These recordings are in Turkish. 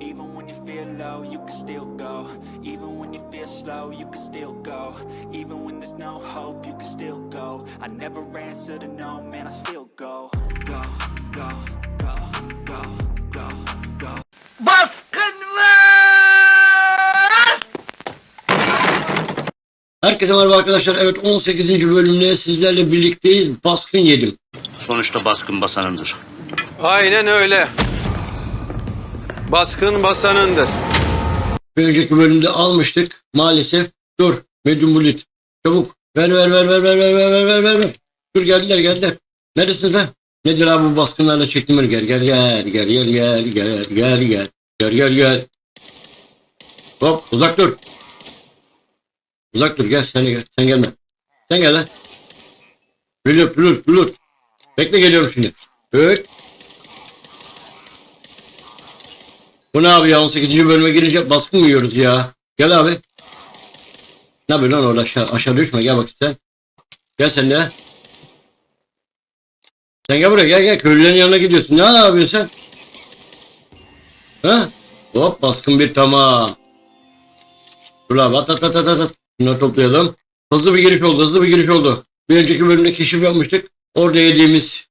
Even when you feel low, you can still go. Even when you feel slow, you can still go. Even when there's no hope, you can still go. I never answer to no, man, I still go. Go, go, go, go, go, go. Baskın var! Herkese merhaba arkadaşlar. Evet 18. bölümle sizlerle birlikteyiz. Baskın yedim. Sonuçta baskın basanındır. Aynen öyle. Baskın basanındır. Bir önceki bölümde almıştık. Maalesef dur. Medium Bullet. Çabuk. Ver ver ver ver ver ver ver ver ver ver. Dur geldiler geldiler. Neredesiniz lan? Nedir abi bu baskınlarla çektim gel gel gel gel gel gel gel gel gel gel gel gel. Hop uzak dur. Uzak dur gel sen gel. Sen gelme. Sen gel lan. Reload reload reload. Bekle geliyorum şimdi. Evet. Bu ne abi ya 18. bölüme girince baskın mı yiyoruz ya? Gel abi. Ne yapıyorsun lan orada aşağı, aşağı düşme gel bakayım sen. Gel sen de. Sen gel buraya gel gel köylülerin yanına gidiyorsun. Ne yapıyorsun sen? Ha? Hop baskın bir tamam. Dur abi at at at at at. Bunları toplayalım. Hızlı bir giriş oldu hızlı bir giriş oldu. Bir önceki bölümde keşif yapmıştık. Orada yediğimiz.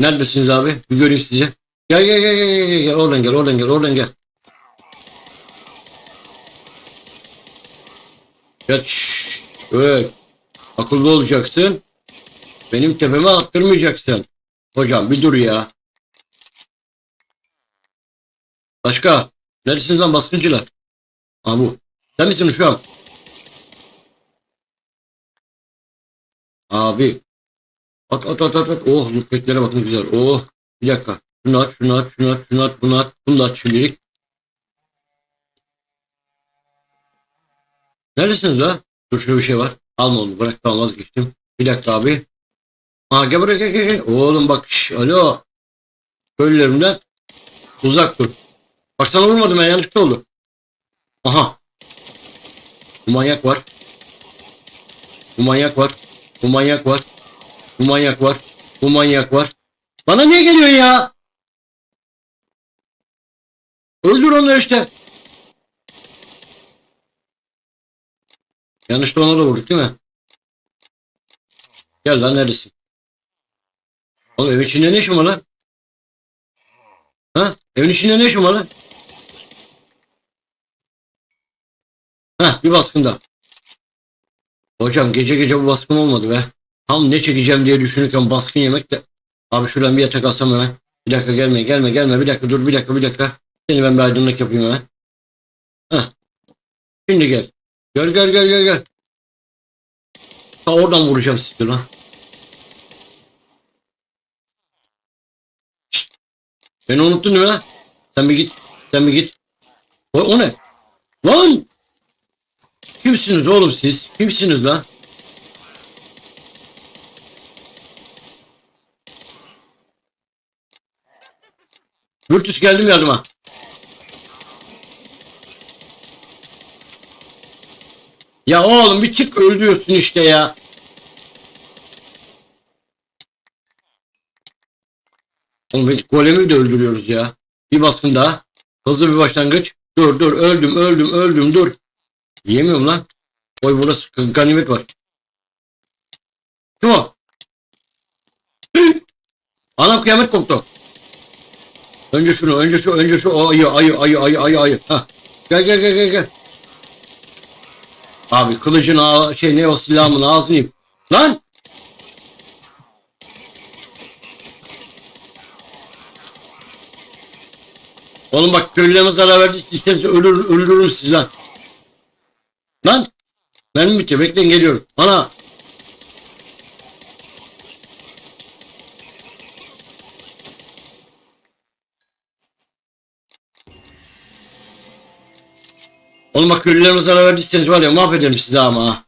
Neredesiniz abi? Bir göreyim sizi. Gel gel gel gel gel gel oradan gel oradan gel oradan gel. Şşş. Evet. Akıllı olacaksın. Benim tepeme attırmayacaksın. Hocam bir dur ya. Başka. Neredesiniz lan baskıncılar? Ha bu. Sen misin şu an? Abi. At at at at at. Oh lütfetlere bakın güzel. Oh. Bir dakika. Şunu at, şunu at, şunu at, şunu şimdilik. Neredesiniz la? Dur şurada bir şey var. Alma onu bırak tamam vazgeçtim. Bir dakika abi. Aa gel buraya gel gel. Oğlum bak şş, alo. Köylülerimden uzak dur. Bak sana vurmadım ben yanlışlıkla oldu. Aha. Bu manyak var. Bu manyak var. Bu manyak var. Bu manyak var. Bu manyak var. Bana niye geliyorsun ya? Öldür onları işte. Yanlışla ona da vurduk değil mi? Gel lan neredesin? Oğlum evin içinde ne işin var lan? Ha? Evin içinde ne işin var lan? Ha bir baskın daha. Hocam gece gece bu baskın olmadı be. Tam ne çekeceğim diye düşünürken baskın yemek de. Abi şuradan bir yatak alsam hemen. Bir dakika gelme gelme gelme bir dakika dur bir dakika bir dakika. Seni ben bir aydınlık yapayım hemen. Heh. Şimdi gel. Gel gel gel gel gel. Ta oradan vuracağım sizi lan. Beni unuttun değil mi lan? Sen bir git. Sen bir git. O, o ne? Lan! Kimsiniz oğlum siz? Kimsiniz lan? Virtus geldim yardıma. Ya oğlum bir çık öldürüyorsun işte ya. Oğlum biz golemi de öldürüyoruz ya. Bir baskın daha. Hızlı bir başlangıç. Dur dur öldüm öldüm öldüm dur. Yemiyorum lan. Oy burası ganimet var. Kim o? Anam kıyamet koptu. Önce şunu, önce şu, önce şu. Ayı, ayı, ayı, ayı, ayı, ayı. Ha. Gel, gel, gel, gel, gel. Abi kılıcın ağa, şey ne o silahımın ağzını. Lan! Oğlum bak köylülerime zarar verdiyseniz ölür, öldürürüm sizi lan. Lan! Benim bitiyor. Bekleyin geliyorum. Bana. Oğlum bak köylülerime zarar verdiyseniz var ya mahvederim sizi ama ha.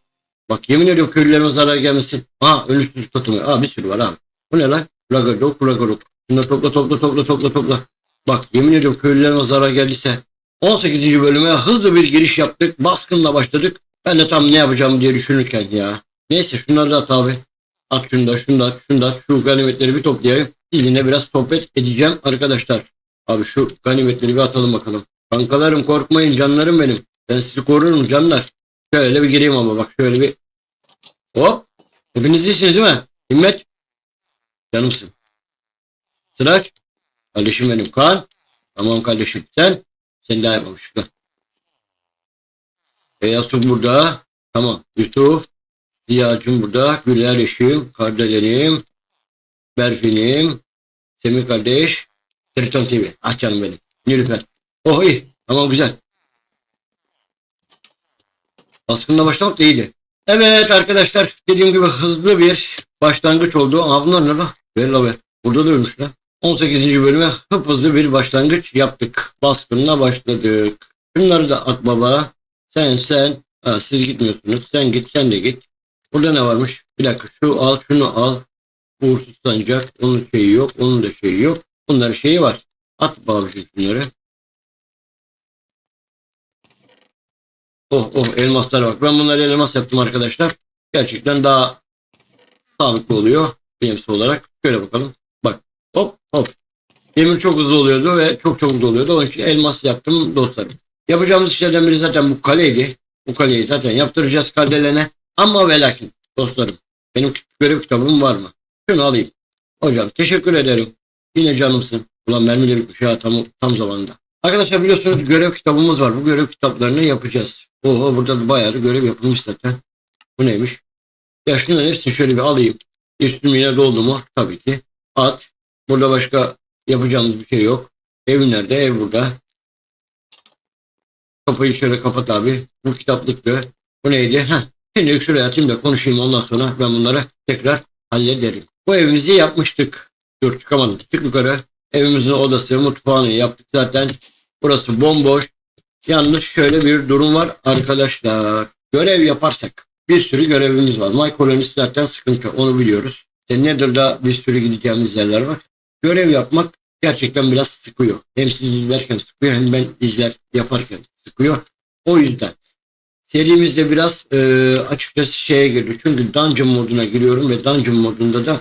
Bak yemin ediyorum köylülerime zarar gelmesin. Ha ölümsüz tutmuyor. Ha bir sürü var abi. Bu ne lan? Lagadok, lagadok. Bunları topla topla topla topla topla. Bak yemin ediyorum köylülerime zarar geldiyse 18. bölüme hızlı bir giriş yaptık. Baskınla başladık. Ben de tam ne yapacağım diye düşünürken ya. Neyse şunları da at abi. At şunu da şunu da şunu da. Şu ganimetleri bir toplayayım. Sizinle biraz sohbet edeceğim arkadaşlar. Abi şu ganimetleri bir atalım bakalım. Kankalarım korkmayın canlarım benim. Ben sizi korurum canlar. Şöyle bir gireyim ama bak şöyle bir. Hop. Hepiniz iyisiniz değil mi? Himmet. Canımsın. Sıraç. Kardeşim benim. Kaan. Tamam kardeşim. Sen? Sen daha yapmamış. Su burada. Tamam. Yusuf. Ziya'cım burada. Güler eşim. Kardelenim. Berfin'im. Semih kardeş. Triton TV. Ah canım benim. Nilüfer. Oh iyi. Tamam güzel. Baskınla başlamak iyiydi. Evet arkadaşlar dediğim gibi hızlı bir başlangıç oldu. Bunlar ne la? Ver la ver. Burada da ölmüş lan. 18. bölüme hıp hızlı bir başlangıç yaptık. Baskınla başladık. Şunları da at baba. Sen sen. Ha, siz gitmiyorsunuz. Sen git sen de git. Burada ne varmış? Bir dakika şu al şunu al. Uğursuz sancak. Onun şeyi yok. Onun da şeyi yok. Bunların şeyi var. At babacığım şunları. Oh oh elmaslara bak. Ben bunları elmas yaptım arkadaşlar. Gerçekten daha sağlıklı oluyor. Yemsi olarak. Şöyle bakalım. Bak hop hop. Demir çok hızlı oluyordu ve çok çabuk doluyordu. Onun için elmas yaptım dostlarım. Yapacağımız işlerden biri zaten bu kaleydi. Bu kaleyi zaten yaptıracağız kardelene. Ama ve lakin dostlarım. Benim görev kitabım var mı? Şunu alayım. Hocam teşekkür ederim. Yine canımsın. Ulan mermi de bitmiş tam, tam zamanında. Arkadaşlar biliyorsunuz görev kitabımız var. Bu görev kitaplarını yapacağız. Oho burada da bayağı görev yapılmış zaten. Bu neymiş? Ya şunların hepsini şöyle bir alayım. Üstüm yine doldu mu? Tabii ki. At. Burada başka yapacağımız bir şey yok. Ev nerede? Ev burada. Kapıyı şöyle kapat abi. Bu kitaplıktı. Bu neydi? Heh. Şimdi şuraya atayım da konuşayım ondan sonra ben bunları tekrar hallederim. Bu evimizi yapmıştık. Dur çıkamadım. Çık yukarı. Evimizin odası, mutfağını yaptık zaten. Burası bomboş. Yalnız şöyle bir durum var arkadaşlar. Görev yaparsak bir sürü görevimiz var. My Colonist zaten sıkıntı onu biliyoruz. İşte Nether'da bir sürü gideceğimiz yerler var. Görev yapmak gerçekten biraz sıkıyor. Hem siz izlerken sıkıyor hem ben izler yaparken sıkıyor. O yüzden serimizde biraz e, açıkçası şeye giriyor. Çünkü dungeon moduna giriyorum ve dungeon modunda da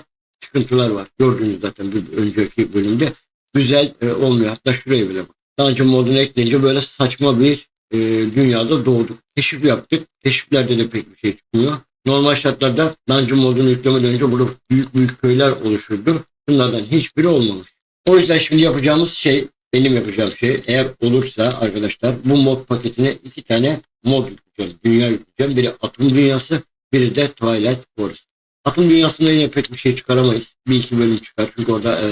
sıkıntılar var. Gördüğünüz zaten bir önceki bölümde. Güzel e, olmuyor. Hatta şuraya bile bak. Dungeon moduna ekleyince böyle saçma bir e, dünyada doğduk. Keşif yaptık. Keşiflerde de pek bir şey çıkmıyor. Normal şartlarda dungeon modunu yüklemeden önce burada büyük büyük köyler oluşurdu. Bunlardan hiçbiri olmamış. O yüzden şimdi yapacağımız şey, benim yapacağım şey eğer olursa arkadaşlar bu mod paketine iki tane mod yükleyeceğim. Dünya yükleyeceğim. Biri Atom Dünyası, biri de Twilight Forest. Atom Dünyası'nda yine pek bir şey çıkaramayız. Bir iki bölüm çıkar. Çünkü orada e,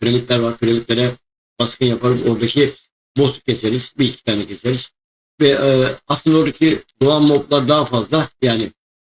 piramitler var. Piramitlere baskın yaparız. Oradaki boss keseriz. Bir iki tane keseriz. Ve e, aslında oradaki doğan moblar daha fazla. Yani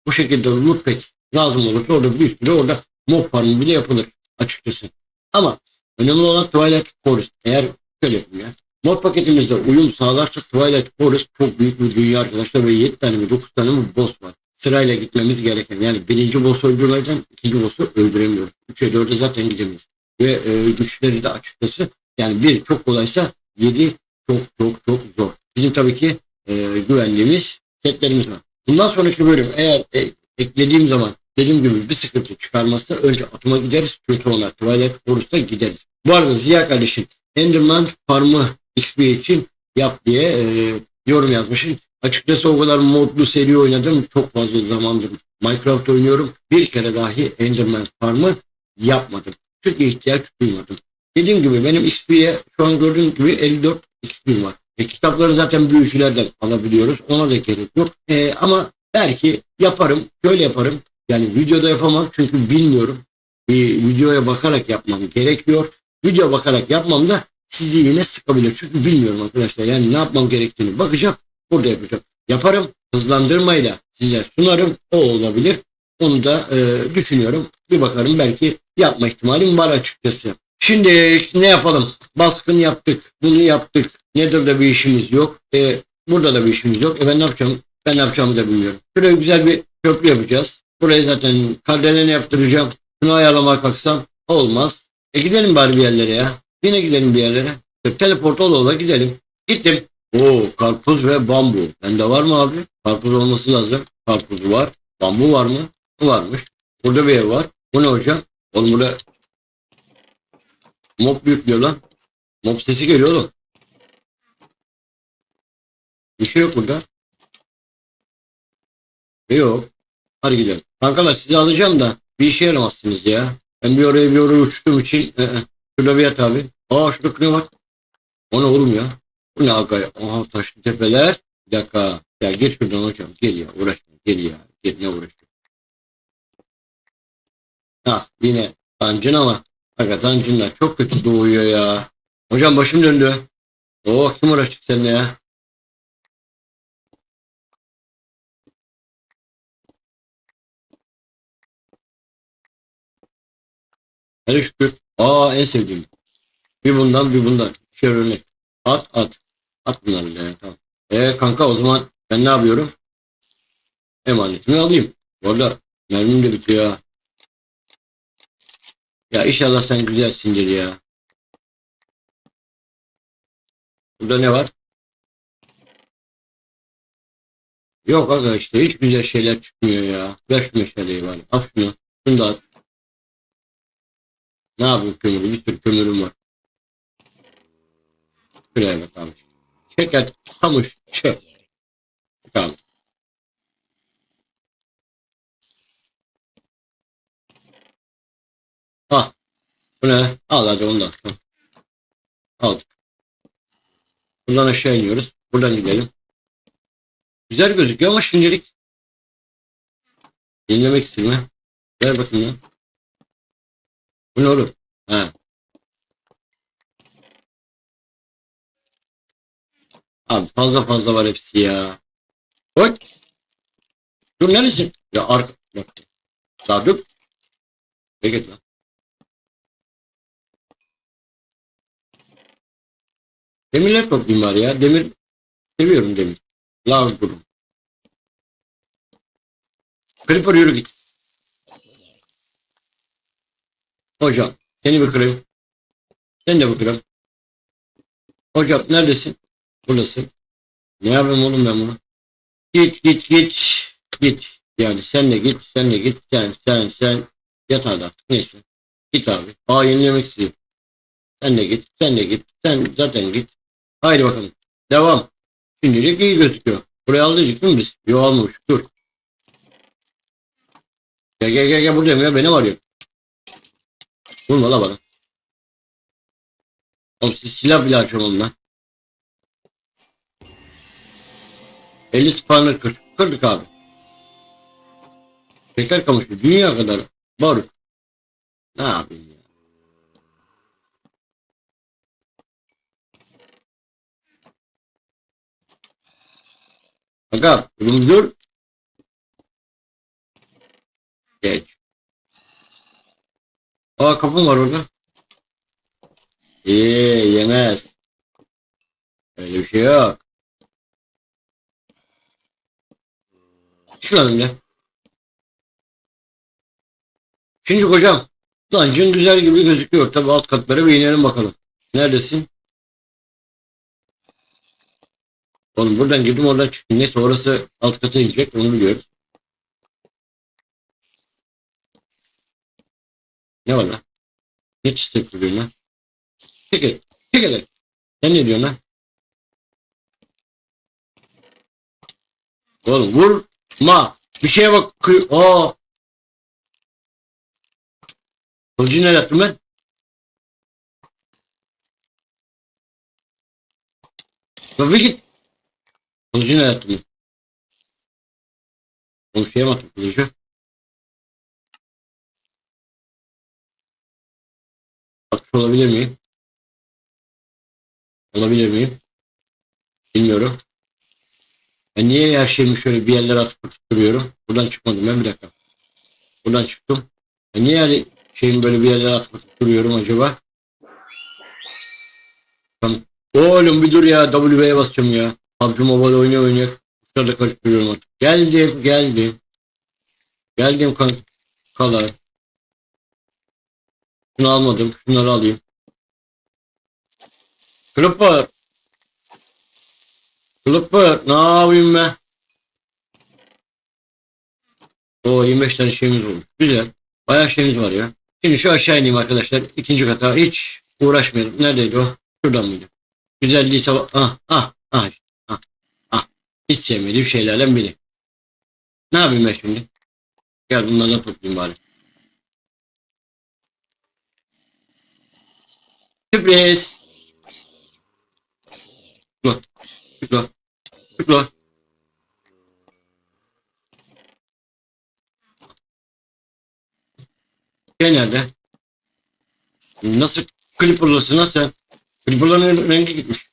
bu şekilde loot pek lazım olursa orada bir sürü orada mob farmı bile yapılır açıkçası. Ama önemli olan Twilight Forest. Eğer şöyle ya. Mod paketimizde uyum sağlarsa Twilight Forest çok büyük bir dünya arkadaşlar ve 7 tane mi 9 tane mi boss var. Sırayla gitmemiz gereken yani birinci boss'u öldürmeden ikinci boss'u öldüremiyoruz. 3'e 4'e zaten gidemeyiz. Ve e, güçleri de açıkçası yani bir çok kolaysa 7 çok çok çok zor. Bizim tabii ki e, güvendiğimiz setlerimiz var. Bundan sonraki bölüm eğer e, eklediğim zaman dediğim gibi bir sıkıntı çıkarmazsa önce atıma gideriz sonra Twilight Forest'a gideriz. Bu arada Ziya kardeşim Enderman Farm'ı XP için yap diye e, yorum yazmışım. Açıkçası o kadar modlu seri oynadım. Çok fazla zamandır Minecraft oynuyorum. Bir kere dahi Enderman Farm'ı yapmadım. Çünkü ihtiyaç duymadım. Dediğim gibi benim XP'ye şu an gördüğüm gibi 54 XP var. E, kitapları zaten büyücülerden alabiliyoruz. Ona da gerek yok. E, ama belki yaparım. Şöyle yaparım. Yani videoda yapamam çünkü bilmiyorum. Bir videoya bakarak yapmam gerekiyor. Video bakarak yapmam da sizi yine sıkabilir. Çünkü bilmiyorum arkadaşlar. Yani ne yapmam gerektiğini bakacağım. Burada yapacağım. Yaparım. Hızlandırmayla size sunarım. O olabilir. Onu da e, düşünüyorum. Bir bakarım belki yapma ihtimalim var açıkçası. Şimdi ne yapalım? Baskın yaptık. Bunu yaptık. Nedir de bir işimiz yok. E, burada da bir işimiz yok. E ben ne yapacağım? Ben ne yapacağımı da bilmiyorum. Şuraya güzel bir köprü yapacağız. Burayı zaten kardelene yaptıracağım. Şunu ayarlamaya kalksam olmaz. E gidelim bari bir yerlere ya. Yine gidelim bir yerlere. Teleport ola ola gidelim. Gittim. Oo karpuz ve bambu. Bende var mı abi? Karpuz olması lazım. Karpuz var. Bambu var mı? Varmış. Burada bir ev var. Bu ne hocam? Oğlum burada mob yüklüyor lan. Mob sesi geliyor oğlum. Bir şey yok burada. Yok. Hadi gidelim. Kankalar sizi alacağım da bir işe yaramazsınız ya. Ben bir oraya bir oraya uçtuğum için. Ee, şurada bir yat abi. Aa şurada kırıyor bak. O ne oğlum ya? Bu ne aga? Aha taşlı tepeler. Bir dakika. Ya gir şuradan hocam. Gel ya uğraşma. Gel ya. Gel ne uğraşma. Ha yine Tancın ama. Aga Tancınlar çok kötü doğuyor ya. Hocam başım döndü. Oo kim uğraştık seninle ya? Hadi şükür. Aa en sevdiğim. Bir bundan bir bundan. İki örnek. At at. At bunları ya. Tamam. E kanka o zaman ben ne yapıyorum? Emanetimi alayım. Bu arada mermim de bitiyor ya. Ya inşallah sen güzelsindir ya. Burada ne var? Yok işte hiç güzel şeyler çıkmıyor ya. Ver şu meşaleyi bari. Al şunu. Şunu da at. Ne yapayım kömürü? Bir sürü kömürüm var. Şuraya bak abi. Şeker, kamış, çöp. Bakalım. Ah. Bu ne? Al hadi. Tamam. Aldık. Buradan aşağı iniyoruz. Buradan gidelim. Güzel gözüküyor ama şimdilik dinlemek istiyorum. Ver bakayım ya. Bu ne oğlum? Ha. Abi fazla fazla var hepsi ya. Oy. Dur neresin? Ya arka. Daha dur. Ne git lan? Demirler toplayayım var ya. Demir. Seviyorum demir. Lav durum. Creeper yürü git. Hocam seni bir kırayım. Sen de bir kırayım. Hocam neredesin? Buradasın. Ne yapayım oğlum ben bunu? Git git git. Git. Yani sen de git sen de git. Sen sen sen. Yat artık neyse. Git abi. Aa yenilemek istiyorum. Sen de git. Sen de git. Sen zaten git. Haydi bakalım. Devam. Şimdilik iyi gözüküyor. Buraya aldık değil mi biz? Yok almamış. Dur. Gel gel gel gel buradayım ya. Beni arıyor. Vurma la bana. Oğlum siz silah bile açamam lan. 50 spawner kır. Kırdık abi. Şeker kamışı dünya kadar barut. Ne yapayım ya? Aga dur. Geç. Aa kapım var orada. İyi yemez. Öyle bir şey yok. Lan önce. Şimdi hocam. Dungeon güzel gibi gözüküyor. Tabi alt katlara bir inelim bakalım. Neredesin? Oğlum buradan girdim oradan çıktım. Neyse orası alt kata inecek onu biliyoruz. Ne var lan? Ne çiçek kuruyorsun lan? Çek et. Sen ne diyorsun lan? Oğlum vurma. Bir şeye bak. Aa. Kılıcı nereye attım ben? Tabii git. Kılıcı nereye attım ben? Oğlum şeye mi kılıcı? Atmış olabilir miyim? Olabilir miyim? Bilmiyorum. Ben niye her şeyimi şöyle bir yerlere atıp duruyorum? Buradan çıkmadım ben bir dakika. Buradan çıktım. Ben niye her şeyimi böyle bir yerlere atıp duruyorum acaba? Tamam. Oğlum bir dur ya W'ye basacağım ya. PUBG Mobile oynuyor oynuyor. Sırada karıştırıyorum artık. Geldim geldim. Geldim kankalar. Şunu almadım. Şunları alayım. Clipper. Clipper. Ne yapayım ben? O 25 tane şeyimiz olmuş. Güzel. Bayağı şeyimiz var ya. Şimdi şu aşağı ineyim arkadaşlar. İkinci kata hiç uğraşmayalım. Neredeydi o? Şuradan mıydı? Güzelliği sabah. Ah ah ah. Ah ah. Hiç sevmediğim şeylerden biri. Ne yapayım ben şimdi? Gel bunlardan toplayayım bari. Sürpriz. Tıkla. Tıkla. Şey nerede? Nasıl Clipper'lısın ha sen? Clipper'ların rengi gitmiş.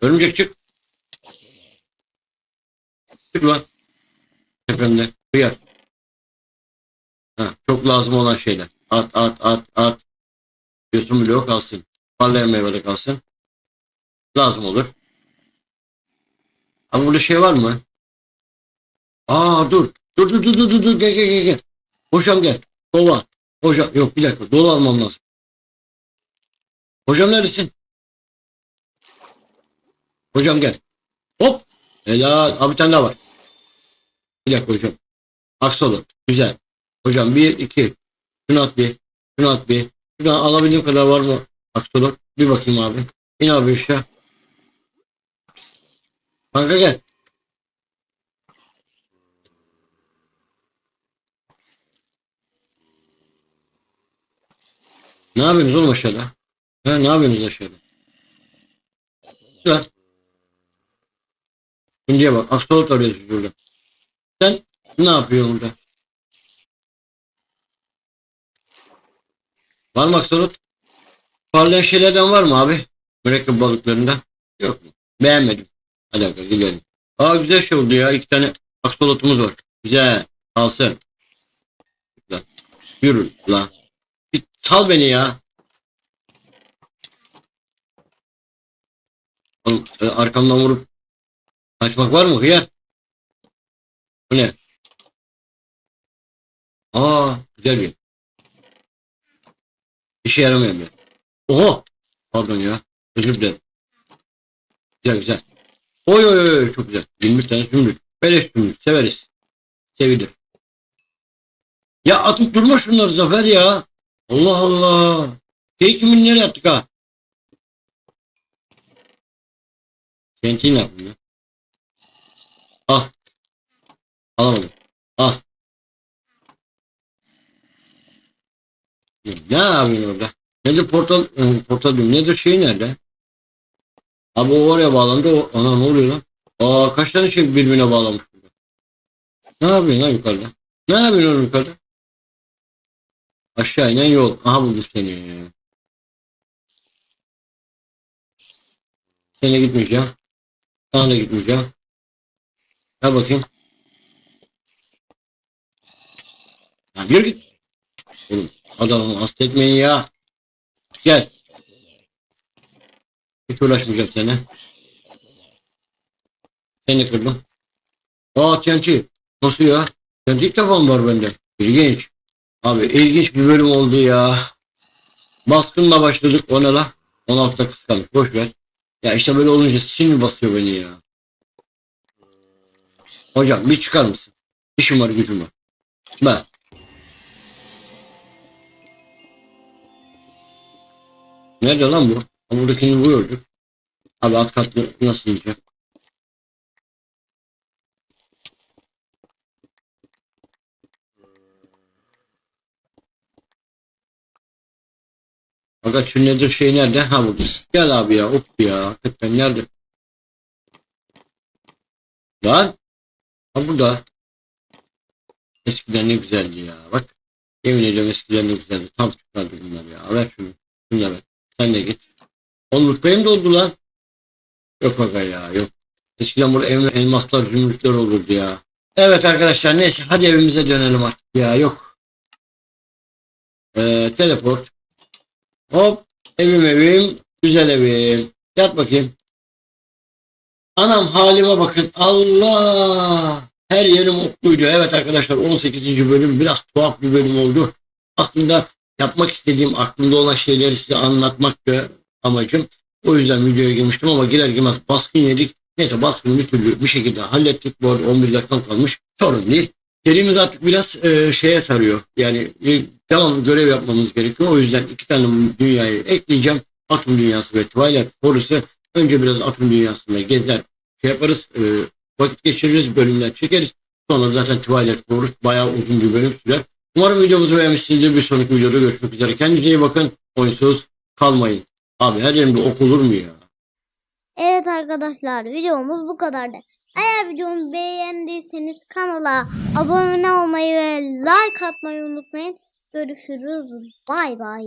Örümcek çık. Çık lan. Tepemde. Hıyar. Ha, çok lazım olan şeyler. At at at at. Yosun bloğu kalsın. Parlayan meyvede kalsın. Lazım olur. Ama burada şey var mı? Aa dur. Dur dur dur dur dur dur gel gel gel gel. Hocam gel. Kova. Hocam yok bir dakika. Dolu almam lazım. Hocam neredesin? Hocam gel. Hop. Helal. Abi bir tane daha var. Bir dakika hocam. Aksolu. Güzel. Hocam bir iki. Şunu at bir. Şunu at bir. Şuradan alabildiğim kadar var mı? Aksolu. Bir bakayım abi. İn abi aşağı. Kanka gel. Ne yapıyorsunuz oğlum aşağıda? Ha, ne yapıyorsunuz aşağıda? Lan. Şimdiye bak. Aksolot arıyoruz burada. Sen ne yapıyorsun burada? Var mı aksolot? Parlayan şeylerden var mı abi? Mürekkep balıklarından. Yok mu? Beğenmedim. Hadi bakalım gidelim. Aa güzel şey oldu ya. İki tane aksolotumuz var. Güzel. Alsın. Lan. Yürü lan. Bir sal beni ya. Oğlum, e, arkamdan vurup kaçmak var mı hıyar? Bu ne? Aa güzel bir. İşe yaramayan bir. Oha! Pardon ya. Özür dilerim. Güzel güzel. Oy oy oy çok güzel. 20 tane zümrüt. Beleş zümrüt. Severiz. Sevilir. Ya atıp durma şunları Zafer ya. Allah Allah. Keykimin nereye yaptık ha? Senti ne yapayım ya? Ah. Alamadım. Ah. Ya Ne yapıyorsun orada? Nedir portal, e, portal diyorum. Nedir şey nerede? Abi o oraya bağlandı. O, ana ne oluyor lan? Aa kaç tane şey birbirine bağlamış. Ne yapıyorsun lan yukarıda? Ne yapıyorsun oğlum yukarıda? Aşağı inen yol. Aha buldum seni. Sene gitmeyeceğim. Sana da gitmeyeceğim. Gel bakayım. Ya yürü git. Oğlum adamı hasta etmeyin ya. Gel. Hiç uğraşmayacağım sana. Seni kırdım. Aa TNT. Nasıl ya? TNT ilk var bende? İlginç. Abi ilginç bir bölüm oldu ya. Baskınla başladık ona la. 16'da kıskandık. Boş ver. Ya işte böyle olunca sinir basıyor beni ya. Hocam bir çıkar mısın? İşim var gücüm var. Ben. Nerede lan bu? Ha, Buradakini vuruyorduk. Abi alt katlı nasıl ineceğim? Fakat şu nedir şey nerede? Ha burada. Gel abi ya. Hop ya. Hakikaten nerede? Lan. Ha burada. Eskiden ne güzeldi ya. Bak. Yemin ediyorum eskiden ne güzeldi. Tam çıkardı bunlar ya. Ver şunu. Şunu ver. Sen de git. Oğlum rütbeyim doldu lan. Yok aga ya yok. Eskiden burada el- elmaslar, zümrütler olurdu ya. Evet arkadaşlar neyse hadi evimize dönelim artık ya yok. Ee, teleport. Hop evim evim güzel evim. Yat bakayım. Anam halime bakın. Allah. Her yerim mutluydu. Evet arkadaşlar 18. bölüm biraz tuhaf bir bölüm oldu. Aslında yapmak istediğim aklımda olan şeyleri size anlatmak da amacım. O yüzden videoya girmiştim ama girer girmez baskın yedik. Neyse baskını bir türlü bir şekilde hallettik. Bu arada 11 dakika kalmış. Sorun değil. Serimiz artık biraz e, şeye sarıyor. Yani e, devamlı görev yapmamız gerekiyor. O yüzden iki tane dünyayı ekleyeceğim. Atom Dünyası ve Twilight Forest'ı önce biraz Atom Dünyası'nda gezer şey yaparız. e, vakit geçiririz, bölümler çekeriz. Sonra zaten Twilight Forest bayağı uzun bir bölüm sürer. Umarım videomuzu beğenmişsinizdir. Bir sonraki videoda görüşmek üzere. Kendinize iyi bakın. Oyunsuz kalmayın. Abi her yerimde ok mu ya? Evet arkadaşlar videomuz bu kadardı. Eğer videomu beğendiyseniz kanala abone olmayı ve like atmayı unutmayın. Görüşürüz. Bay bay.